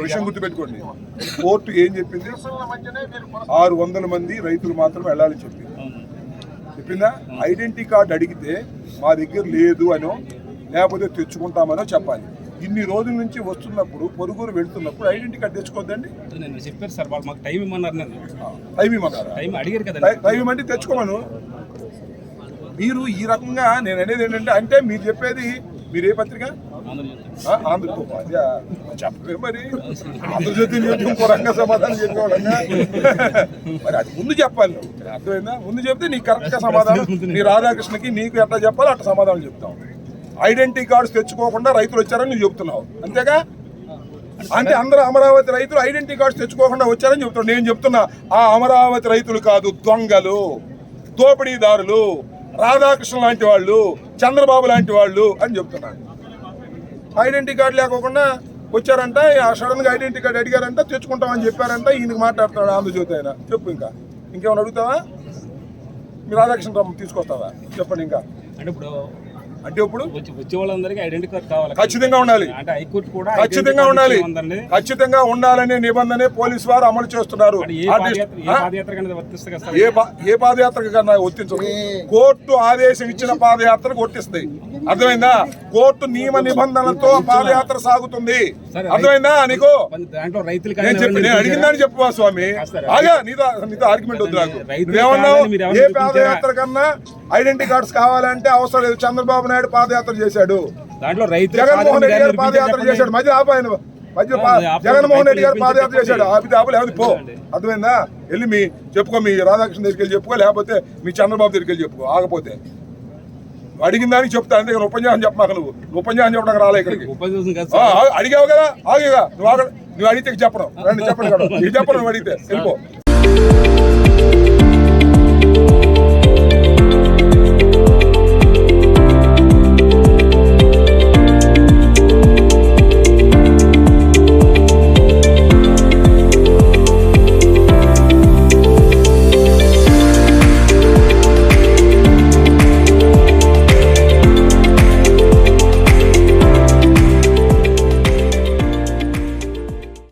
విషయం గుర్తుపెట్టుకోండి. కోర్టు ఏం చెప్పింది? ఆరు వందల మంది రైతులు మాత్రం వెళ్ళాలని చెప్పింది. చెప్పిందా? ఐడెంటిటీ కార్డు అడిగితే మా దగ్గర లేదు అనో లేకపోతే తెచ్చుకుంటామనో చెప్పాలి. ఇన్ని రోజుల నుంచి వస్తున్నప్పుడు పొరుగురు వెళ్తున్నప్పుడు ఐడెంటిటీ కార్డు తెచ్చుకోవద్దండి? నేను చెప్పారు సార్ వాళ్ళు మాకు టైం ఇమ్మన్నారు నేను టైం ఇవ్వమన్నారా టైం అడిగారు కదా. టై- టైం ఇవ్వమంటే తెచ్చుకోమను. మీరు ఈ రకంగా నేను అనేది ఏంటంటే అంటే మీరు చెప్పేది మీరు ఏ పత్రిక? చెప్పవే మరి ఆంధ్రజ్యోతి చెప్పి ఇంకో రంగ సమాధానం చెప్పేవాళ్ళంగా మరి అది ముందు చెప్పాలి అర్థమైందా ముందు చెప్తే నీకు కరెక్ట్గా సమాధానం నీ రాధాకృష్ణకి నీకు ఎట్లా చెప్పాలో అట్లా సమాధానం చెప్తావు ఐడెంటిటీ కార్డ్స్ తెచ్చుకోకుండా రైతులు వచ్చారని నువ్వు చెప్తున్నావు అంతేగా అంటే అందరూ అమరావతి రైతులు ఐడెంటిటీ కార్డ్స్ తెచ్చుకోకుండా వచ్చారని చెప్తున్నావు నేను చెప్తున్నా ఆ అమరావతి రైతులు కాదు దొంగలు దోపిడీదారులు రాధాకృష్ణ లాంటి వాళ్ళు చంద్రబాబు లాంటి వాళ్ళు అని చెప్తున్నాను ఐడెంటిటీ కార్డు లేకోకుండా వచ్చారంట ఆ సడన్గా ఐడెంటిటీ కార్డు అడిగారంట తెచ్చుకుంటామని చెప్పారంట ఈయనకి మాట్లాడుతున్నాడు ఆంధ్రజ్యోతి ఆయన. చెప్పు ఇంకా. ఇంకేమైనా అడుగుతావా? మీ రాధాకృష్ణ తీసుకొస్తావా? చెప్పండి ఇంకా. అంటే ఇప్పుడు అంటే ఇప్పుడు వచ్చి వచ్చే వాళ్ళందరికీ ఐడెంటి కార్డ్ కావాలి. ఖచ్చితంగా ఉండాలి. అంటే హైకోర్టు కూడా ఖచ్చితంగా ఉండాలి. ఖచ్చితంగా ఉండాలనే నిబంధనే పోలీసు వారు అమలు చేస్తున్నారు. ఏ పాదయాత్ర ఏ వర్తిస్తుంది పాదయాత్రకు కన్నా వర్తించదు. కోర్టు ఆదేశం ఇచ్చిన పాదయాత్రకు వర్తిస్తాయి. అర్థమైందా? కోర్టు నియమ నిబంధనలతో పాదయాత్ర సాగుతుంది. అర్థమైందా నీకు? నేను చెప్పి నేను అడిగిందని చెప్పు స్వామి. ఆగా నీతో నీతో ఆర్గ్యుమెంట్ వద్దు నాకు. ఏ పాదయాత్ర కన్నా ఐడెంటిటీ కార్డ్స్ కావాలంటే అవసరం లేదు. చంద్రబాబు నాయుడు పాదయాత్ర చేశాడు. దాంట్లో రైతులు జగన్మోహన్ రెడ్డి గారు పాదయాత్ర చేశాడు. మధ్య ఆపాయన మధ్య. జగన్మోహన్ రెడ్డి గారు పాదయాత్ర చెప్పండి. చేశాడు. అది పో. అర్థమైందా? వెళ్ళి మీ చెప్పుకో మీ రాధాకృష్ణ దగ్గరికి వెళ్ళి చెప్పుకో లేకపోతే మీ చంద్రబాబు దగ్గరికి వెళ్ళి చెప్పుకో. ఆగపోతే. నువ్వు అడిగిన దానికి చెప్తా. అంతే నువ్వు ఉపన్యాసం చెప్పమాక నువ్వు. నువ్వు ఉపన్యాసం చెప్పడానికి రాలే ఇక్కడికి. కాదు అడిగావు కదా? ఆగిగా. నువ్వు ఆగ నువ్వు అడిగితే చెప్పడం. రండి చెప్పండి కదా ఇది చెప్పను నువ్వు అడిగితే. వెళ్ళిపో.